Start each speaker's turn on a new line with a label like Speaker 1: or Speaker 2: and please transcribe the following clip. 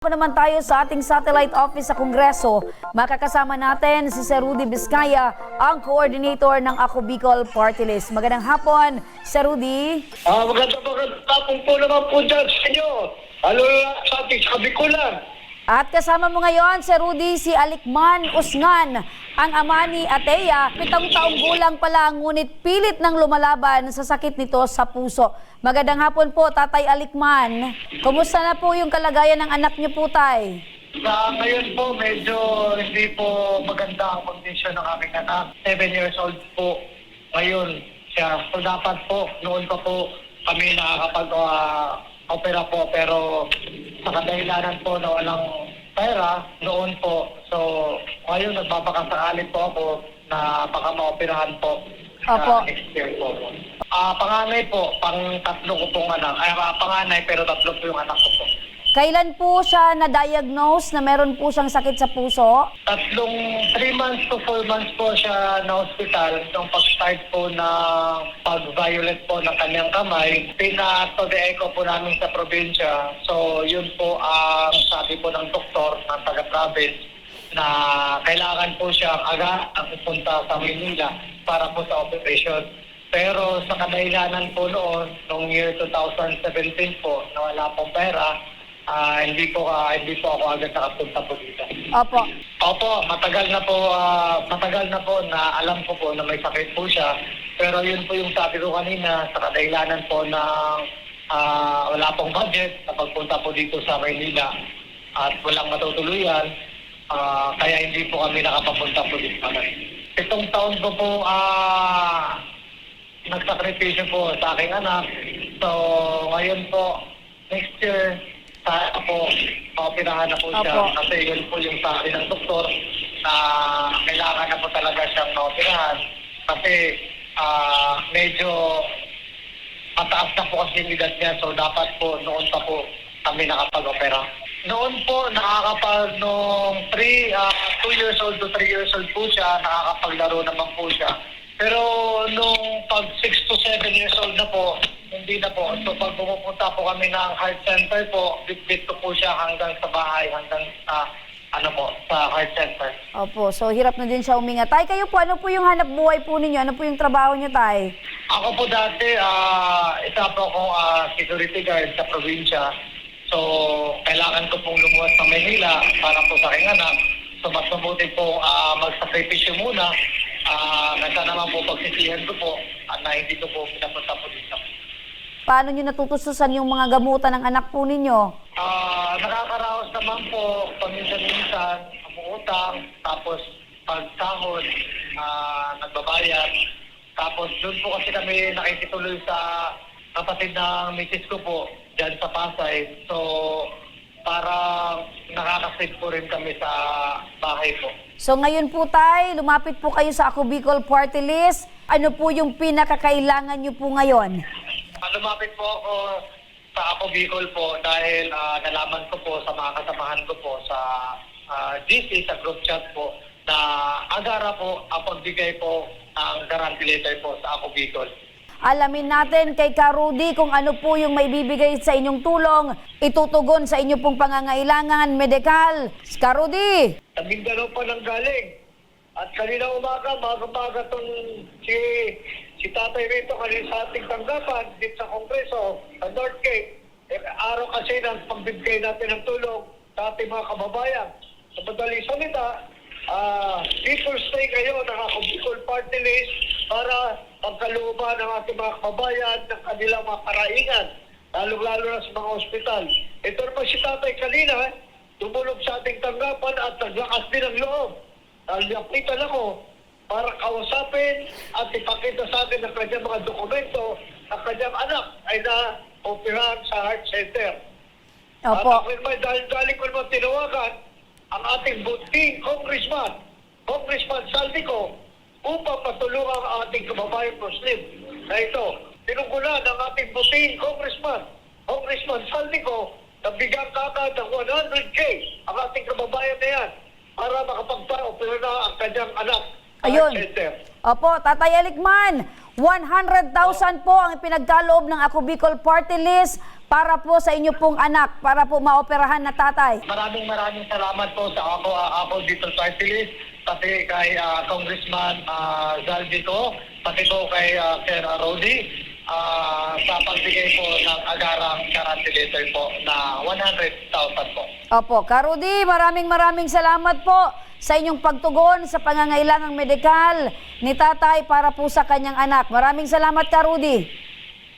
Speaker 1: Ako naman tayo sa ating satellite office sa Kongreso. Makakasama natin si Sir Rudy Vizcaya, ang coordinator ng Ako Bicol Party List. Magandang hapon, Sir Rudy.
Speaker 2: Ah, maganda maganda tapong po naman po dyan sa inyo. Ano sa ating sabi ko lang.
Speaker 1: At kasama mo ngayon, Sir Rudy, si Alikman Usngan, ang ama ni Ateya. Pitong taong gulang pala, ngunit pilit ng lumalaban sa sakit nito sa puso. Magandang hapon po, Tatay Alikman. Kumusta na po yung kalagayan ng anak niyo po, Tay?
Speaker 2: Sa ngayon po, medyo hindi po maganda ang kondisyon ng aming anak. 7 years old po ngayon siya. So dapat po, noon pa po kami nakakapag-opera po. Pero sa kadahilanan po na walang pera, noon po. So ngayon nagbabakasakali po ako na baka maoperahan po. sa
Speaker 1: Opo.
Speaker 2: next year po. Ah, panganay po, pang tatlo ko pong anak. Ay, ah, panganay pero tatlo po yung anak ko po.
Speaker 1: Kailan po siya na-diagnose na meron po siyang sakit sa puso?
Speaker 2: Tatlong 3 months to 4 months po siya na hospital nung pag-start po ng pag-violet po ng kanyang kamay. Pina-to the echo po namin sa probinsya. So yun po ang sabi po ng doktor ng taga-province na kailangan po siyang aga ang pupunta sa Manila para po sa operation. Pero sa kadahilanan po noon, noong year 2017 po, na wala pong pera, ah, hindi po ah, hindi po ako agad nakapunta po dito.
Speaker 1: Opo.
Speaker 2: Opo, matagal na po, ah, matagal na po na alam ko po na may sakit po siya. Pero yun po yung sabi ko kanina sa kadahilanan po ng ah, wala pong budget na pagpunta po dito sa Maynila at walang matutuluyan. ah, kaya hindi po kami nakapapunta po dito. Itong taon ko po ah, nagsakripisyo po sa aking anak. So, ngayon po, next year, sana po, maoperahan na po siya.
Speaker 1: Opo.
Speaker 2: Kasi yun po yung sabi ng doktor na kailangan na po talaga siyang maoperahan. Kasi ah, medyo mataas na po kasi yung edad niya. So, dapat po, noon pa po kami nakapag-opera. Noon po, nakakapag, nung 3, 2 years old to 3 years old po siya, nakakapaglaro naman po siya. Pero nung pag 6 to 7 years old na po, na po. So pag pumupunta po kami ng heart center po, bit-bit ko po siya hanggang sa bahay, hanggang sa, ano po, sa heart center.
Speaker 1: Opo, so hirap na din siya uminga. Tay, kayo po, ano po yung hanap buhay po ninyo? Ano po yung trabaho niyo, Tay?
Speaker 2: Ako po dati, ah, isa po akong ah, security guard sa probinsya. So, kailangan ko pong lumuwas sa Manila para po sa aking anak. So, mas mabuti po ah, magsakripisyo muna. Ah, kaysa naman po pagsisihan ko po at na hindi ko po pinapunta po dito.
Speaker 1: Paano niyo natutustusan yung mga gamutan ng anak po ninyo?
Speaker 2: Ah, nakakaraos naman po paminsan-minsan ang utang, tapos pag sahod, ah, nagbabayad. Tapos doon po kasi kami nakikituloy sa kapatid ng misis ko po, dyan sa Pasay. So, parang nakakasave po rin kami sa bahay po.
Speaker 1: So ngayon po, Tay, lumapit po kayo sa Ako Bicol Party List. Ano po yung pinakakailangan niyo po ngayon?
Speaker 2: Ah, Lumapit po ako sa Ako Bicol po dahil ah, nalaman ko po sa mga kasamahan ko po sa ah, GC, sa group chat po, na agara po ang pagbigay po ng guarantee letter po sa Ako Bicol.
Speaker 1: Alamin natin kay Karudi kung ano po yung may bibigay sa inyong tulong, itutugon sa inyo pong pangangailangan medikal. Karudi!
Speaker 2: Sa Mindanao pa nang galing. At kanina umaga, maga-maga tong si, si Tatay Rito kanina sa ating tanggapan dito sa Kongreso, sa North Cape. Eh, araw kasi ng pagbibigay natin ng tulong sa ating mga kababayan. Sa madaling salita, ah people stay kayo Bicol Party List para pagkalooban ng ating mga kababayan ng kanilang mga karaingan, lalo-lalo na sa mga ospital. Ito naman si Tatay kanina, eh, tumulog sa ating tanggapan at naglakas din ang loob. Nalapitan ako para kausapin at ipakita sa atin ang kanyang mga dokumento ang kanyang anak ay na-operahan sa heart center. At
Speaker 1: Opo.
Speaker 2: ako naman, dahil dahil ko naman tinawagan ang ating bunting congressman, Congressman Saldico, upang patulungan ang ating kababayan Muslim na ito. Tinugunan ang ating bunting congressman, Congressman Saldico, na bigyan kagad ng 100K ang ating kababayan na yan para makapagpa-opera na ang kanyang anak
Speaker 1: Ayun. Opo, Tatay Alikman, 100,000 po ang pinagkaloob ng Ako Bicol Party List para po sa inyo pong anak, para po maoperahan na tatay.
Speaker 2: Maraming maraming salamat po sa ako, uh, ako dito sa Artilis, pati kay ah, Congressman uh, Zal dito, pati po kay ah, Sir Rodi, ah, sa pagbigay po ng agarang garantilator po na 100,000 po.
Speaker 1: Opo, Karudi, maraming maraming salamat po sa inyong pagtugon sa pangangailangang medikal ni tatay para po sa kanyang anak. Maraming salamat, Karudi.